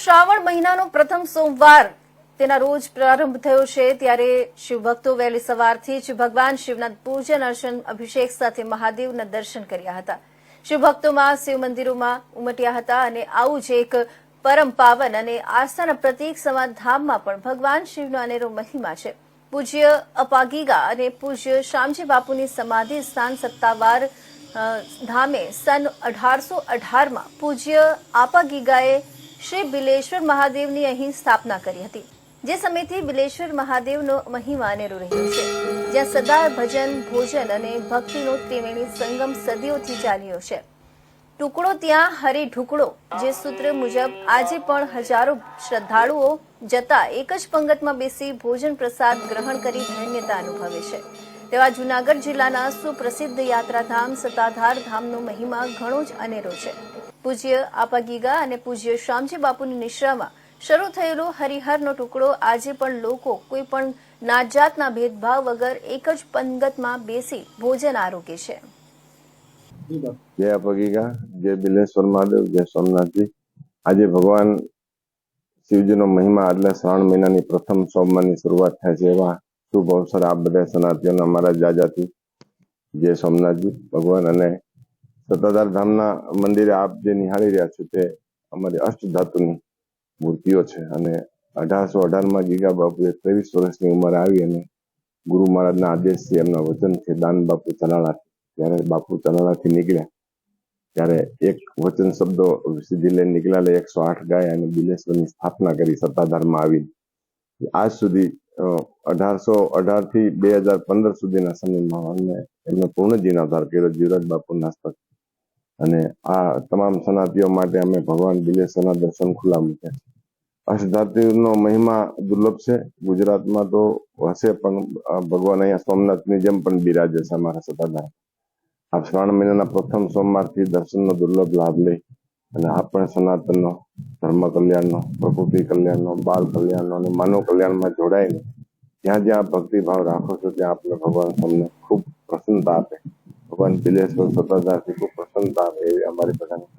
શ્રાવણ મહિનાનો પ્રથમ સોમવાર તેના રોજ પ્રારંભ થયો છે, ત્યારે શિવભક્તો વહેલી સવારથી જ ભગવાન શિવના પૂજન અર્ચન અભિષેક સાથે મહાદેવના દર્શન કર્યા હતા. શિવભક્તોમાં શિવ મંદિરોમાં ઉમટ્યા હતા અને આવું જ એક પરમ પાવન અને આસ્થાના પ્રતીક સમાન ધામમાં પણ ભગવાન શિવનો અનેરો મહિમા છે. પૂજ્ય અપાગીગા અને પૂજ્ય શામજી બાપુની સમાધિ સ્થાન સત્તાવાર ધામે સન અઢારસો અઢારમાં પૂજ્ય આપાગીગાએ શ્રી બિલેશ્વર મહાદેવની અહીં સ્થાપના કરી હતી, જે સમયથી બિલેશ્વર મહાદેવનો મહિમા અનેરો રહ્યો છે. જ્યાં સદા ભજન, ભોજન અને ભક્તિનો ત્રિવેણી સંગમ સદીઓથી ચાલ્યો છે. ટુકડો ત્યાં, હરી ઢુકડો, જે સૂત્ર મુજબ આજે પણ હજારો શ્રદ્ધાળુઓ જતા એક જ પંગતમાં બેસી ભોજન પ્રસાદ ગ્રહણ કરી ધન્યતા અનુભવે છે. તેવા જૂનાગઢ જિલ્લાના સુપ્રસિદ્ધ યાત્રાધામ સતાધાર ધામનો મહિમા ઘણો જ અનેરો છે. પૂજ્ય આપાગીગા અને પૂજ્ય શ્યામજી બાપુની નિશ્રામાં શરૂ થયેલો હરિહરનો ટુકડો આજે પણ લોકો કોઈ પણ નાતજાતના ભેદભાવ વગર એક જ પંગતમાં બેસી ભોજન આરોગે છે. જય અપગીગા જય બિલેશ્વર મહાદેવ, જય સોમનાથજી. આજે ભગવાન શિવજીનો મહિમા એટલે શ્રાવણ મહિનાની પ્રથમ સોમવારની શરૂઆત થાય છે એવા શુભ અવસર આપ બધા સનાતીઓના અમારા જાજાથી. જય સોમનાથજી, ભગવાન. અને સત્તાધાર ધામના મંદિરે આપ જે નિહાળી રહ્યા છો તે અમારી અષ્ટધાતુની મૂર્તિઓ છે. અને અઢારસો અઢારમાં ગીગા બાપુએ ત્રેવીસ વર્ષની ઉંમર આવી અને ગુરુ મહારાજના આદેશથી એમના વચન છે દાન બાપુ તલાળા ત્યારે બાપુ તલાળાથી નીકળ્યા, ત્યારે એક વચન શબ્દો સિદ્ધિ લઈને નીકળ્યા એકસો આઠ ગાય અને બિલેશ્વરની સ્થાપના કરી સત્તાધારમાં આવી આજ સુધી અઢારસો અઢારથી બે હજાર પંદર સુધીના સમયમાં અમને એમનો પૂર્ણ જીર્ણોદ્ધાર કર્યો, જીવરાજ બાપુના હસ્તક. અને આ તમામ સનાતિઓ માટે અમે ભગવાન બિલેશ્વરના દર્શન ખુલ્લા મૂક્યા અષ્ટધાતુનો મહિમા દુર્લભ છે. ગુજરાતમાં તો હશે પણ ભગવાન અહીંયા સોમનાથની જેમ પણ બિરાજે છે અમારા સતાધાર આ શ્રાવણ મહિનાના પ્રથમ સોમવારથી દર્શનનો દુર્લભ લાભ લઈ અને આ પણ સનાતનનો, ધર્મ કલ્યાણનો, પ્રકૃતિ કલ્યાણનો બાલ કલ્યાણનો અને માનવ કલ્યાણમાં જોડાઈને જ્યાં જ્યાં આપ ભક્તિભાવ રાખો છો, ત્યાં આપણે ભગવાન તમને ખૂબ પ્રસન્નતા આપે. ભગવાન બિલેશ્વર સત્તાધારથી ખૂબ પ્રસન્નતા આપે, એવી અમારી બધાની